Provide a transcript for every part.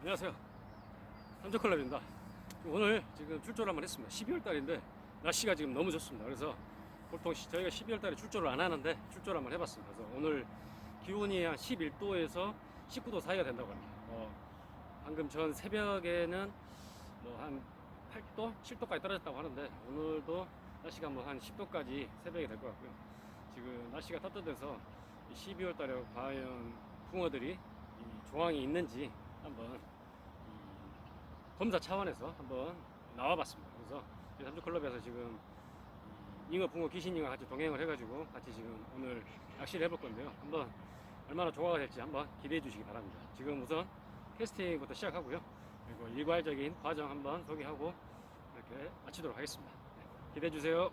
안녕하세요. 삼척클럽입니다. 오늘 지금 출조를 한번 했습니다. 12월 달인데 날씨가 지금 너무 좋습니다. 그래서 보통 시- 저희가 12월 달에 출조를 안 하는데 출조를 한번 해봤습니다. 그래서 오늘 기온이 한 11도에서 19도 사이가 된다고 합니다. 어, 방금 전 새벽에는 뭐 한 8도, 7도까지 떨어졌다고 하는데 오늘도 날씨가 뭐 한 10도까지 새벽에 될 것 같고요. 지금 날씨가 따뜻해서 12월 달에 과연 붕어들이 이 조항이 있는지 한번 이 검사 차원에서 한번 나와봤습니다. 그래서 삼주 클럽에서 지금 이 잉어, 붕어, 귀신잉어 같이 동행을 해가지고 같이 지금 오늘 낚시를 해볼 건데요. 한번 얼마나 조화가 될지 한번 기대해 주시기 바랍니다. 지금 우선 캐스팅부터 시작하고요. 그리고 일괄적인 과정 한번 소개하고 이렇게 마치도록 하겠습니다. 네, 기대해 주세요.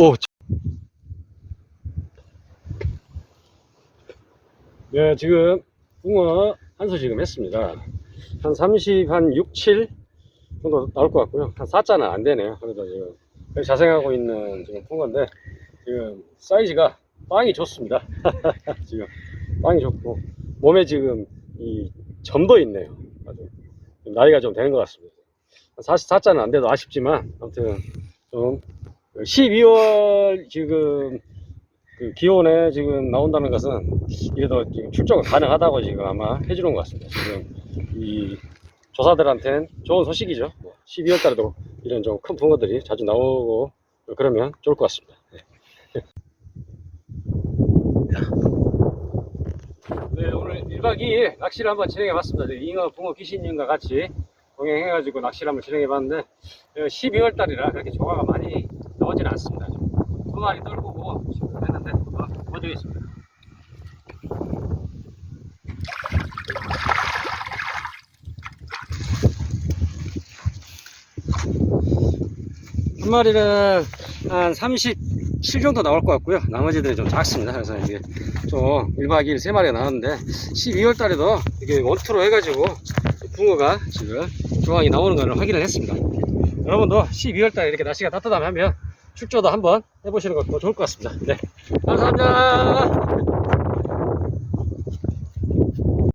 오. 네, 지금 붕어 한수 지금 했습니다. 한 30, 한 6, 7 정도 나올 것 같고요. 한 4자는 안 되네요. 그래도 지금 자생하고 있는 지금 붕어인데 지금 사이즈가 빵이 좋습니다. 지금 빵이 좋고 몸에 지금 이 점도 있네요. 아주 좀 나이가 좀 되는 것 같습니다. 44자는 안 돼도 아쉽지만 아무튼 좀 12월 지금 그 기온에 지금 나온다는 것은 이래도 지금 출조가 가능하다고 지금 아마 해주는 것 같습니다. 지금 이 조사들한테는 좋은 소식이죠. 12월 달에도 이런 좀 큰 붕어들이 자주 나오고 그러면 좋을 것 같습니다. 네. 네, 오늘 1박 2일 낚시를 한번 진행해 봤습니다. 잉어, 붕어, 귀신님과 같이 동행해가지고 낚시를 한번 진행해 봤는데 12월 달이라 그렇게 조가가 많이 나오지는 않습니다. 좀두 마리 떨구고 지금 했는데 보여드리겠습니다. 한 마리는 한 37 정도 나올 것 같고요. 나머지들은 좀 작습니다. 그래서 이게 좀 1박 2일 3마리가 나왔는데 12월 달에도 이게 원투로 해가지고 붕어가 지금 조항이 나오는 것을 확인을 했습니다. 여러분도 12월 달에 이렇게 날씨가 따뜻하면 출조도 한번 해보시는 것도 좋을 것 같습니다. 네. 감사합니다.